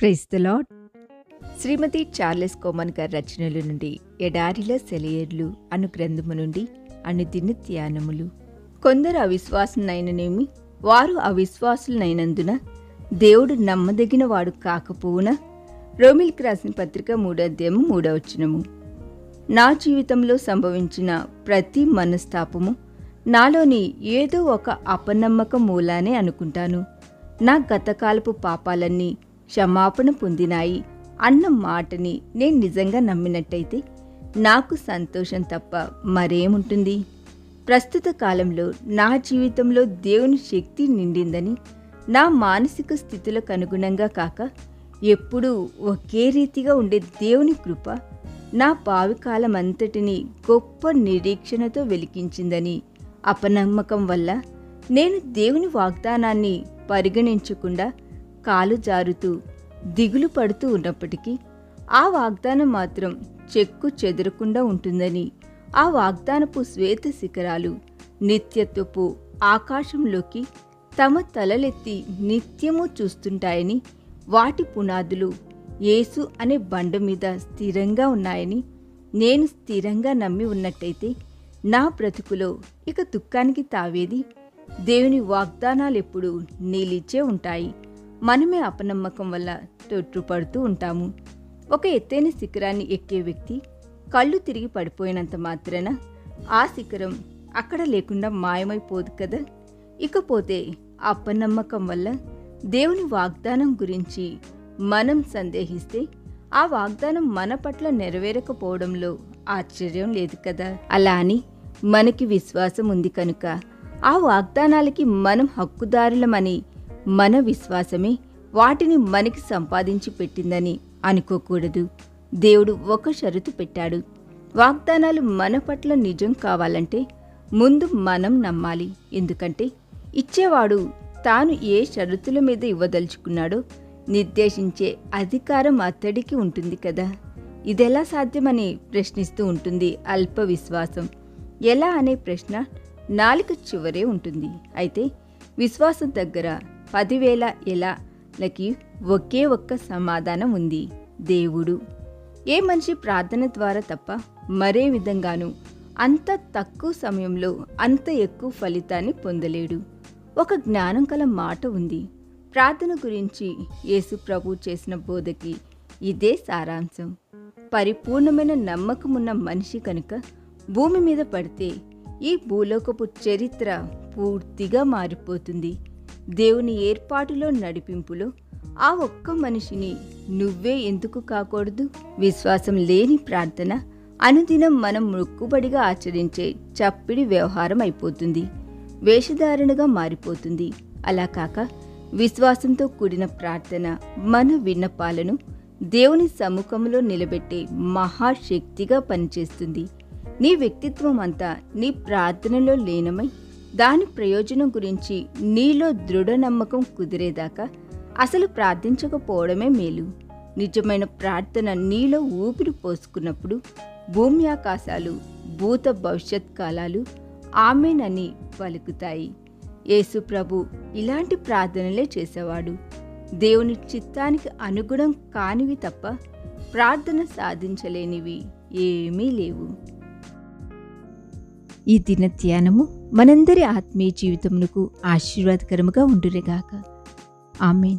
Praise the Lord Shrimati Charles Cowman గారి రచనల నుండి ఎడారిల సెలయర్లు అను గ్రంథము నుండి అనుదిన ధ్యానములు కొందరు అవిశ్వాసులైననేమి వారు అవిశ్వాసులైనందున దేవుడు నమ్మదగిన వాడు కాకపోవునా రోమిల్కి రాసిన పత్రిక మూడో అధ్యాయము మూడో వచనము. నా జీవితంలో సంభవించిన ప్రతి మనస్తాపము నాలోని ఏదో ఒక అపనమ్మక మూలానే అనుకుంటాను. నా గతకాలపు పాపాలన్నీ క్షమాపణ పొందినాయి. అన్న మాటని నేను నిజంగా నమ్మినట్టయితే నాకు సంతోషం తప్ప మరేముంటుంది? ప్రస్తుత కాలంలో నా జీవితంలో దేవుని శక్తి నిండిందని నా మానసిక స్థితులకు అనుగుణంగా కాక ఎప్పుడూ ఒకే రీతిగా ఉండే దేవుని కృప నా పావికాలం అంతటిని గొప్ప నిరీక్షణతో వెలిగించిందని అపనమ్మకం వల్ల నేను దేవుని వాగ్దానాన్ని పరిగణించకుండా కాలు జారుతూ దిగులు పడుతూ ఉన్నప్పటికీ ఆ వాగ్దానం మాత్రం చెక్కు చెదరకుండా ఉంటుందని ఆ వాగ్దానపు శ్వేత శిఖరాలు నిత్యత్వపు ఆకాశంలోకి తమ తలలెత్తి నిత్యము చూస్తుంటాయని వాటి పునాదులు యేసు అనే బండ మీద స్థిరంగా ఉన్నాయని నేను స్థిరంగా నమ్మి ఉన్నట్టయితే నా బ్రతుకులో ఇక దుఃఖానికి తావేది? దేవుని వాగ్దానాలెప్పుడు నీలిచ్చే ఉంటాయి. మనమే అపనమ్మకం వల్ల తొట్టుపడుతూ ఉంటాము. ఒక ఎత్తైన శిఖరాన్ని ఎక్కే వ్యక్తి కళ్ళు తిరిగి పడిపోయినంత మాత్రాన ఆ శిఖరం అక్కడ లేకుండా మాయమైపోదు కదా. ఇకపోతే అపనమ్మకం వల్ల దేవుని వాగ్దానం గురించి మనం సందేహిస్తే ఆ వాగ్దానం మన పట్ల నెరవేరకపోవడంలో ఆశ్చర్యం లేదు కదా. అలా అని మనకి విశ్వాసం ఉంది కనుక ఆ వాగ్దానాలకి మనం హక్కుదారులమని మన విశ్వాసమే వాటిని మనకి సంపాదించి పెట్టిందని అనుకోకూడదు. దేవుడు ఒక షరతు పెట్టాడు. వాగ్దానాలు మన పట్ల నిజం కావాలంటే ముందు మనం నమ్మాలి. ఎందుకంటే ఇచ్చేవాడు తాను ఏ షరతుల మీద ఇవ్వదలుచుకున్నాడో నిర్దేశించే అధికారం అతడికి ఉంటుంది కదా. ఇదెలా సాధ్యమని ప్రశ్నిస్తూ ఉంటుంది అల్ప విశ్వాసం. ఎలా అనే ప్రశ్న నాలుక చివరే ఉంటుంది. అయితే విశ్వాసం దగ్గర పదివేల ఎలాలకి ఒకే ఒక్క సమాధానం ఉంది. దేవుడు. ఏ మనిషి ప్రార్థన ద్వారా తప్ప మరే విధంగానూ అంత తక్కువ సమయంలో అంత ఎక్కువ ఫలితాన్ని పొందలేడు. ఒక జ్ఞానం కల మాట ఉంది. ప్రార్థన గురించి యేసు ప్రభు చేసిన బోధకి ఇదే సారాంశం. పరిపూర్ణమైన నమ్మకమున్న మనిషి కనుక భూమి మీద పడితే ఈ భూలోకపు చరిత్ర పూర్తిగా మారిపోతుంది. దేవుని ఏర్పాటులో నడిపింపులో ఆ ఒక్క మనిషిని నువ్వే ఎందుకు కాకూడదు? విశ్వాసం లేని ప్రార్థన అనుదినం మనం మొక్కుబడిగా ఆచరించే చప్పిడి వ్యవహారం అయిపోతుంది. వేషధారణగా మారిపోతుంది. అలా కాక విశ్వాసంతో కూడిన ప్రార్థన మన విన్నపాలను దేవుని సముఖంలో నిలబెట్టే మహాశక్తిగా పనిచేస్తుంది. నీ వ్యక్తిత్వం అంతా నీ ప్రార్థనలో లీనమై దాని ప్రయోజనం గురించి నీలో దృఢ నమ్మకం కుదిరేదాకా అసలు ప్రార్థించకపోవడమే మేలు. నిజమైన ప్రార్థన నీలో ఊపిరి పోసుకున్నప్పుడు భూమి ఆకాశాలు భూత భవిష్యత్ కాలాలు ఆమెనని పలుకుతాయి. యేసు ప్రభు ఇలాంటి ప్రార్థనలే చేసేవాడు. దేవుని చిత్తానికి అనుగుణం కానివి తప్ప ప్రార్థన సాధించలేనివి ఏమీ లేవు. ఈ దిన ధ్యానము మనందరి ఆత్మీయ జీవితమునకు ఆశీర్వాదకరముగా ఉండురేగాక ఆమెన్.